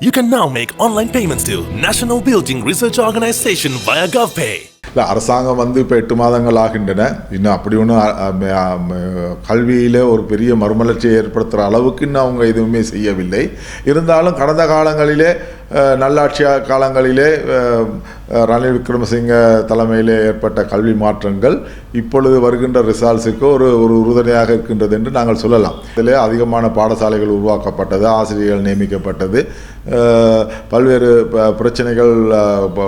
You can now make online payments to National Building Research Organization via GovPay. இல்லை அரசாங்கம் வந்து இப்போ எட்டு மாதங்கள் ஆகின்றன இன்னும் அப்படி ஒன்றும் கல்வியில் ஒரு பெரிய மறுமலர்ச்சியை ஏற்படுத்துகிற அளவுக்கு இன்னும் அவங்க எதுவுமே செய்யவில்லை இருந்தாலும் கடந்த காலங்களிலே நல்லாட்சி காலங்களிலே ரணில் விக்ரமசிங்க தலைமையிலே ஏற்பட்ட கல்வி மாற்றங்கள் இப்பொழுது வருகின்ற ரிசால்ட்ஸுக்கு ஒரு ஒரு உறுதுணையாக இருக்கின்றது என்று நாங்கள் சொல்லலாம். இதில் அதிகமான பாடசாலைகள் உருவாக்கப்பட்டது ஆசிரியர்கள் நியமிக்கப்பட்டது. பல்வேறு பிரச்சனைகள்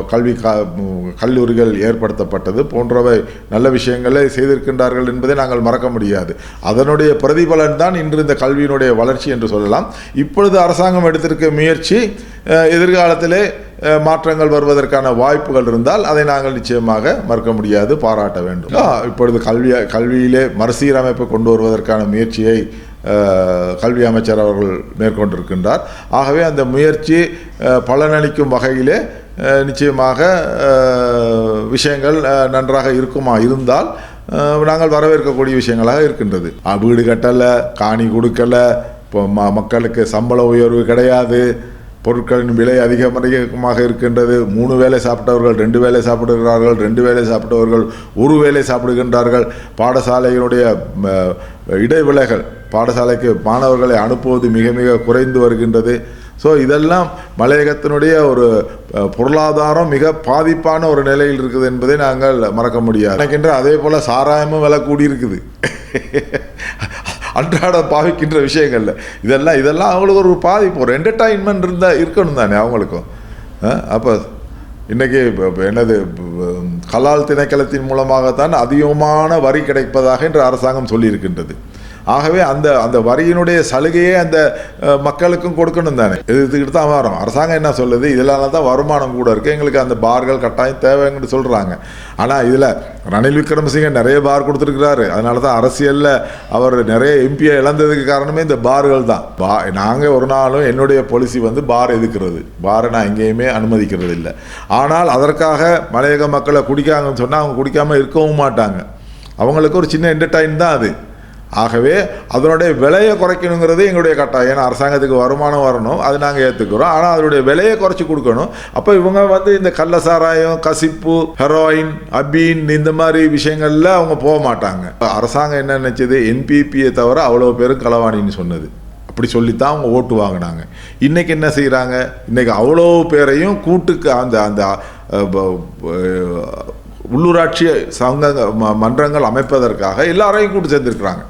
கல்வி க- கல்லூரிகள் ஏற்படுத்தப்பட்டது போன்றவை நல்ல விஷயங்களை செய்திருக்கின்றார்கள் என்பதை நாங்கள் மறக்க முடியாது. அதனுடைய பிரதிபலன் தான் இன்று இந்த கல்வியினுடைய வளர்ச்சி என்று சொல்லலாம். இப்பொழுது அரசாங்கம் எடுத்திருக்க முயற்சி எதிர்காலத்திலே மாற்றங்கள் வருவதற்கான வாய்ப்புகள் இருந்தால் அதை நாங்கள் நிச்சயமாக மறுக்க முடியாது பாராட்ட வேண்டும். இப்பொழுது கல்வி கல்வியிலே மறுசீரமைப்பு கொண்டு வருவதற்கான முயற்சியை கல்வி அமைச்சர் அவர்கள் மேற்கொண்டிருக்கின்றார். ஆகவே அந்த முயற்சி பலனளிக்கும் வகையிலே நிச்சயமாக விஷயங்கள் நன்றாக இருக்குமா இருந்தால் நாங்கள் வரவேற்கக்கூடிய விஷயங்களாக இருக்கின்றது. வீடு கட்டலை காணி கொடுக்கலை இப்போ ம மக்களுக்கு சம்பள உயர்வு கிடையாது பொருட்களின் விலை அதிகம் அதிகமாக இருக்கின்றது. மூணு வேளை சாப்பிட்டவர்கள் ரெண்டு வேலை சாப்பிடுகிறார்கள் ரெண்டு வேலை சாப்பிட்டவர்கள் ஒரு வேளை சாப்பிடுகின்றார்கள். பாடசாலையினுடைய இடைவிலைகள் பாடசாலைக்கு மாணவர்களை அனுப்புவது மிக மிக குறைந்து வருகின்றது. ஸோ இதெல்லாம் மலையகத்தினுடைய ஒரு பொருளாதாரம் மிக பாதிப்பான ஒரு நிலையில் இருக்குது என்பதை நாங்கள் மறக்க முடியாது. நினைக்கின்ற அதே போல் சாராயமும் விலை கூடியிருக்குது. அன்றாட பாவிக்கின்ற விஷயங்கள்ல. இதெல்லாம் இதெல்லாம் அவங்களுக்கு ஒரு பாதிப்பு ஒரு என்டர்டைன்மெண்ட் இருந்தால் இருக்கணும் தானே அவங்களுக்கும். அப்போ இன்றைக்கி என்னது கலால் திணைக்களத்தின் மூலமாகத்தான் அதிகமான வரி கிடைப்பதாக இன்று அரசாங்கம் சொல்லியிருக்கின்றது. ஆகவே அந்த அந்த வரியினுடைய சலுகையே அந்த மக்களுக்கும் கொடுக்கணும் தானே. இதுக்கிட்டு தான் வரும். அரசாங்கம் என்ன சொல்லுது? இதனால தான் வருமானம் கூட இருக்குது எங்களுக்கு அந்த பார்கள் கட்டாயம் தேவைங்கன்னு சொல்கிறாங்க ஆனால் இதில் ரணில் விக்ரமசிங்க நிறைய பார் கொடுத்துருக்கிறாரு. அதனால தான் அரசியலில் அவர் நிறைய எம்பியை இழந்ததுக்கு காரணமே இந்த பார்கள் தான். பா நாங்கள் ஒரு நாளும் என்னுடைய பாலிசி வந்து பார் எதுக்கிறது? பாரை நான் எங்கேயுமே அனுமதிக்கிறது இல்லை. ஆனால் அதற்காக மலையக மக்களை குடிக்காங்கன்னு சொன்னால் அவங்க குடிக்காமல் இருக்கவும் மாட்டாங்க. அவங்களுக்கு ஒரு சின்ன என்டர்டைன் தான் அது. ஆகவே அதனுடைய விலையை குறைக்கணுங்கிறது எங்களுடைய கட்டாயம். ஏன்னா அரசாங்கத்துக்கு வருமானம் வரணும் அது நாங்கள் ஏற்றுக்கிறோம் ஆனால் அதனுடைய விலையை குறைச்சி கொடுக்கணும். அப்போ இவங்க வந்து இந்த கள்ள சாராயம் கசிப்பு ஹெரோயின் அபீன் இந்த மாதிரி விஷயங்களில் அவங்க போக மாட்டாங்க. அரசாங்கம் என்ன நினச்சது? என்பிபியை தவிர அவ்வளோ பேரும் களவாணின்னு சொன்னது. அப்படி சொல்லித்தான் அவங்க ஓட்டு வாங்கினாங்க. இன்றைக்கி என்ன செய்கிறாங்க இன்றைக்கி அவ்வளோ பேரையும் கூட்டுக்கு அந்த அந்த உள்ளூராட்சி சங்க ம- மன்றங்கள் அமைப்பதற்காக எல்லாரையும் கூட்டு சேர்ந்துருக்குறாங்க.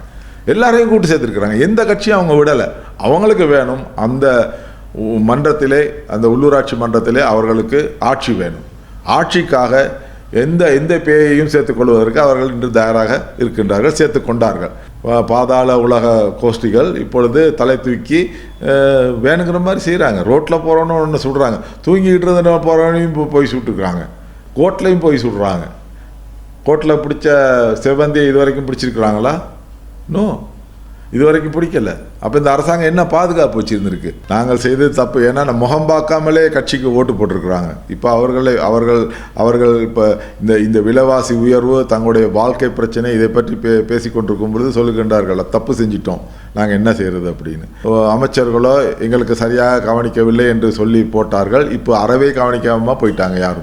எல்லாரையும் கூட்டு சேர்த்துருக்குறாங்க. எந்த கட்சியும் அவங்க விடலை. அவங்களுக்கு வேணும். அந்த மன்றத்திலே அந்த உள்ளூராட்சி மன்றத்திலே அவர்களுக்கு ஆட்சி வேணும். ஆட்சிக்காக எந்த எந்த பேயையும் சேர்த்துக்கொள்வதற்கு அவர்கள் இன்று தயாராக இருக்கின்றார்கள் சேர்த்து கொண்டார்கள். பாதாள உலக கோஷ்டிகள் இப்பொழுது தலை தூக்கி வேணுங்கிற மாதிரி செய்கிறாங்க ரோட்டில் போகிறோன்னு ஒன்று சொல்கிறாங்க தூங்கிக்கிட்டு இருந்த போகிறவனையும் போய் சுட்டுருக்குறாங்க கோட்லையும் போய் சுடுறாங்க. கோர்ட்டில் பிடிச்ச செவ்வந்தியை இது வரைக்கும் பிடிச்சிருக்கிறாங்களா? நோ இது வரைக்கும் பிடிக்கல. அப்போ இந்த அரசாங்கம் என்ன பாதுகாப்பு வச்சுருந்துருக்கு? நாங்கள் செய்தது தப்பு. ஏன்னா நம்ம முகம் பார்க்காமலே கட்சிக்கு ஓட்டு போட்டிருக்கிறாங்க. இப்போ அவர்களை அவர்கள் அவர்கள் இப்போ இந்த இந்த விலைவாசி உயர்வு தங்களுடைய வாழ்க்கை பிரச்சனை இதை பற்றி பே பேசிக்கொண்டிருக்கும் பொழுது சொல்லுகின்றார்கள் தப்பு செஞ்சிட்டோம். நாங்கள் என்ன செய்கிறது அப்படின்னு. அமைச்சர்களோ எங்களுக்கு சரியாக கவனிக்கவில்லை என்று சொல்லி போட்டார்கள். இப்போ அறவே கவனிக்காமல் போயிட்டாங்க யாரும்.